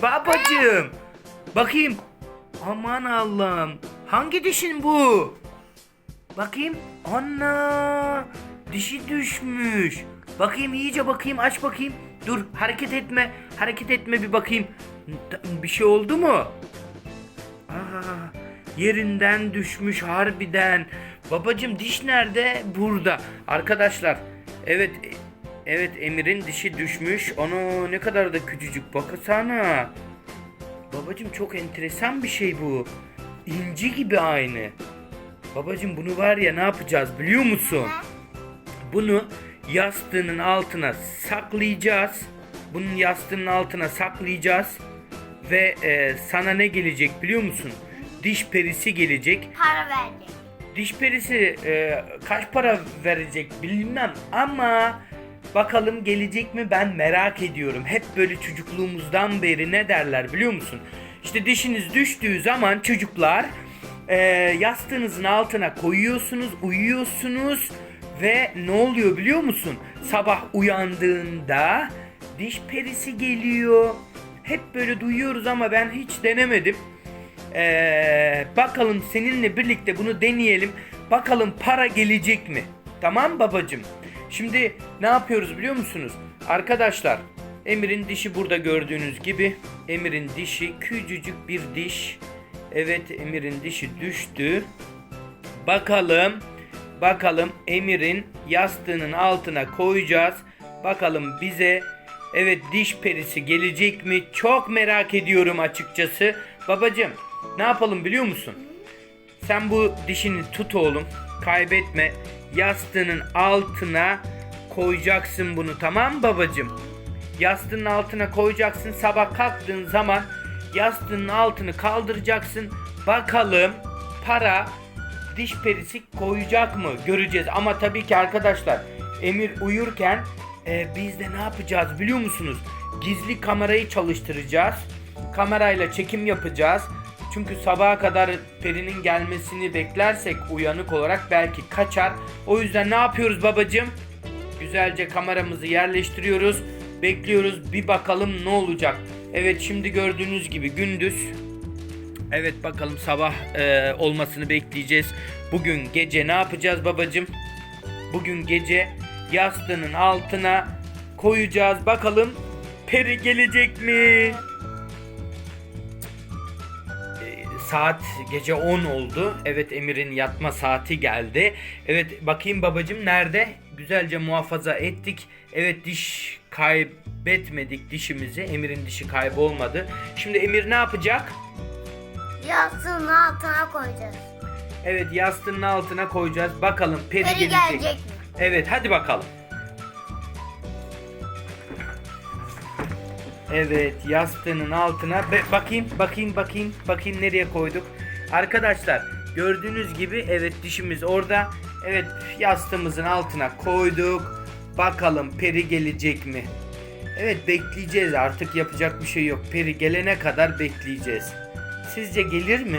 Düşmesi babacığım? Bakayım. Aman Allah'ım. Hangi dişin bu? Bakayım. Ana. Dişi düşmüş. Bakayım iyice bakayım aç bakayım. Dur hareket etme. Hareket etme bir bakayım. Bir şey oldu mu? Aa, yerinden düşmüş harbiden. Babacım diş nerede? Burada. Arkadaşlar evet evet Emir'in dişi düşmüş. Onu ne kadar da küçücük bakasana. Babacım çok enteresan bir şey bu. İnci gibi aynı. Babacım bunu var ya ne yapacağız biliyor musun? Bunu yastığının altına saklayacağız. Bunun yastığının altına saklayacağız. Ve e, sana ne gelecek biliyor musun? Diş perisi gelecek. Para verdi. Diş perisi e, kaç para verecek bilmem ama bakalım gelecek mi ben merak ediyorum. Hep böyle çocukluğumuzdan beri ne derler biliyor musun? İşte dişiniz düştüğü zaman çocuklar e, yastığınızın altına koyuyorsunuz, uyuyorsunuz ve ne oluyor biliyor musun? Sabah uyandığında diş perisi geliyor. Hep böyle duyuyoruz ama ben hiç denemedim. Ee, bakalım seninle birlikte bunu deneyelim. Bakalım para gelecek mi? Tamam babacım. Şimdi ne yapıyoruz biliyor musunuz? Arkadaşlar Emir'in dişi burada gördüğünüz gibi. Emir'in dişi küçücük bir diş. Evet Emir'in dişi düştü. Bakalım. Bakalım Emir'in yastığının altına koyacağız. Bakalım bize evet diş perisi gelecek mi? Çok merak ediyorum açıkçası. Babacım ne yapalım biliyor musun? Sen bu dişini tut oğlum. Kaybetme. Yastığının altına koyacaksın bunu tamam babacım? Yastığın altına koyacaksın. Sabah kalktığın zaman yastığın altını kaldıracaksın. Bakalım para diş perisi koyacak mı? Göreceğiz. Ama tabii ki arkadaşlar Emir uyurken e, biz de ne yapacağız biliyor musunuz? Gizli kamerayı çalıştıracağız. Kamerayla çekim yapacağız. Çünkü sabaha kadar perinin gelmesini beklersek uyanık olarak belki kaçar. O yüzden ne yapıyoruz babacığım? Güzelce kameramızı yerleştiriyoruz. Bekliyoruz. Bir bakalım ne olacak. Evet şimdi gördüğünüz gibi gündüz. Evet bakalım sabah e, olmasını bekleyeceğiz. Bugün gece ne yapacağız babacığım? Bugün gece yastığının altına koyacağız. Bakalım peri gelecek mi? Saat gece 10 oldu. Evet Emir'in yatma saati geldi. Evet bakayım babacığım nerede? Güzelce muhafaza ettik. Evet diş kaybetmedik dişimizi. Emir'in dişi kaybolmadı. Şimdi Emir ne yapacak? Yastığın altına koyacağız. Evet yastığının altına koyacağız. Bakalım peri, Peri gelecek. gelecek mi? Evet hadi bakalım. Evet yastığının altına Be- bakayım bakayım bakayım bakayım nereye koyduk. Arkadaşlar gördüğünüz gibi evet dişimiz orada. Evet yastığımızın altına koyduk. Bakalım peri gelecek mi? Evet bekleyeceğiz artık yapacak bir şey yok. Peri gelene kadar bekleyeceğiz. Sizce gelir mi?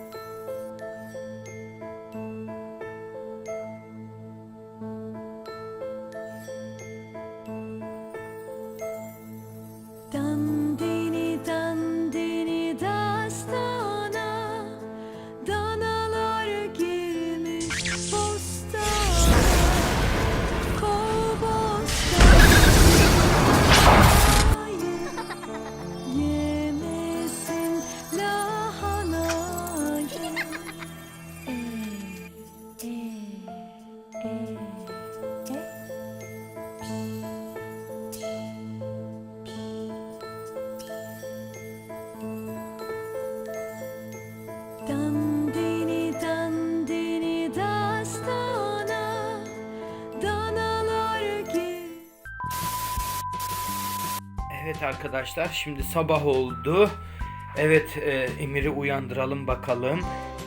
arkadaşlar şimdi sabah oldu. Evet e, Emir'i uyandıralım bakalım.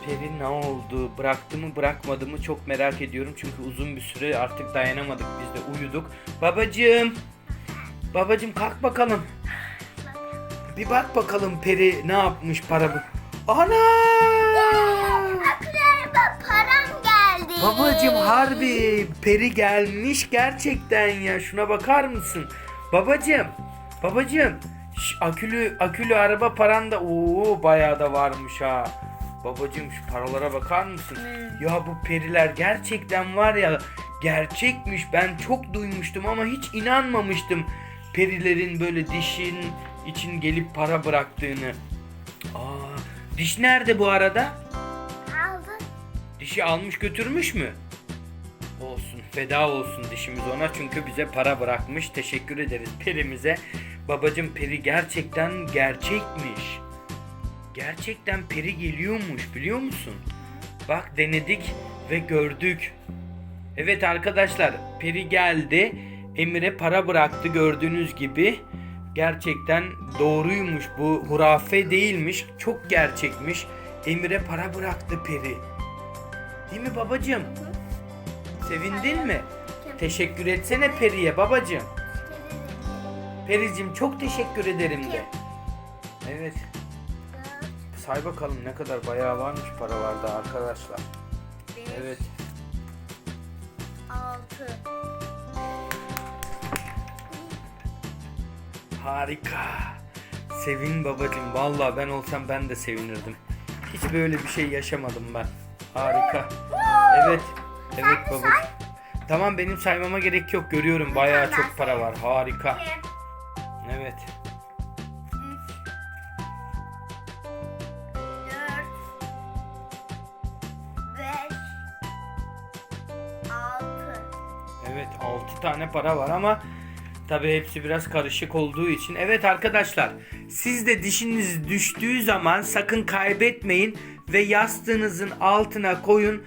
Peri ne oldu? Bıraktı mı bırakmadı mı çok merak ediyorum. Çünkü uzun bir süre artık dayanamadık biz de uyuduk. Babacığım. Babacığım kalk bakalım. Bir bak bakalım Peri ne yapmış para bu. Ana! Aklarıma param geldi. Babacım harbi peri gelmiş gerçekten ya şuna bakar mısın? Babacım, babacım şş, akülü akülü araba paran da ooo bayağı da varmış ha. Babacım şu paralara bakar mısın? Ya bu periler gerçekten var ya gerçekmiş ben çok duymuştum ama hiç inanmamıştım. Perilerin böyle dişin için gelip para bıraktığını. Aa, diş nerede bu arada? Aldın. Dişi almış götürmüş mü? Olsun feda olsun dişimiz ona çünkü bize para bırakmış. Teşekkür ederiz perimize. Babacım peri gerçekten gerçekmiş. Gerçekten peri geliyormuş biliyor musun? Bak denedik ve gördük. Evet arkadaşlar peri geldi. Emir'e para bıraktı gördüğünüz gibi. Gerçekten doğruymuş bu hurafe değilmiş. Çok gerçekmiş. Emir'e para bıraktı peri. Değil mi babacığım? Sevindin mi? Teşekkür etsene Peri'ye babacığım. Pericim çok teşekkür ederim de. Evet. Say bakalım ne kadar bayağı varmış paralarda arkadaşlar. Evet. Altı. Harika. Sevin babacığım. Vallahi ben olsam ben de sevinirdim. Hiç böyle bir şey yaşamadım ben. Harika. Evet. Evet babacığım. Tamam benim saymama gerek yok. Görüyorum bayağı çok para var. Harika. Evet. Dört. Beş. Altı. Evet 6 tane para var ama tabi hepsi biraz karışık olduğu için. Evet arkadaşlar siz de dişiniz düştüğü zaman sakın kaybetmeyin ve yastığınızın altına koyun.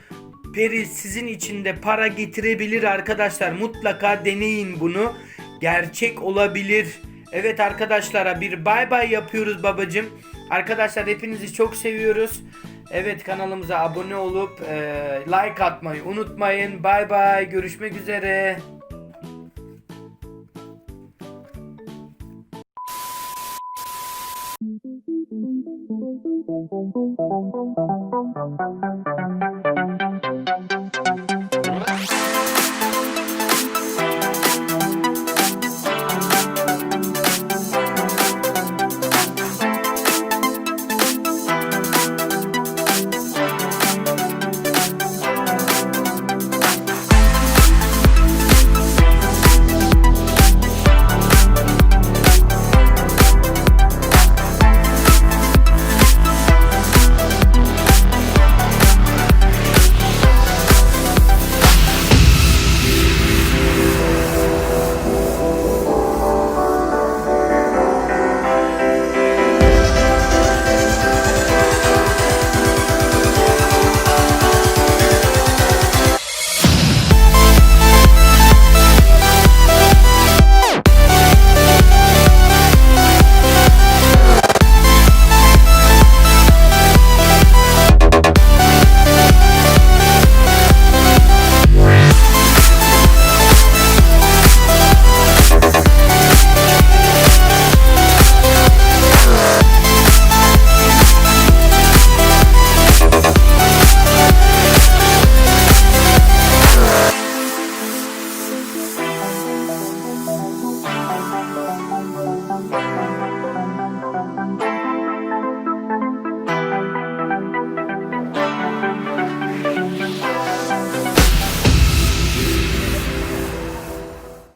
Peri sizin için de para getirebilir arkadaşlar. Mutlaka deneyin bunu. Gerçek olabilir. Evet arkadaşlara bir bay bay yapıyoruz babacım. Arkadaşlar hepinizi çok seviyoruz. Evet kanalımıza abone olup e, like atmayı unutmayın. Bay bay görüşmek üzere. Thank you.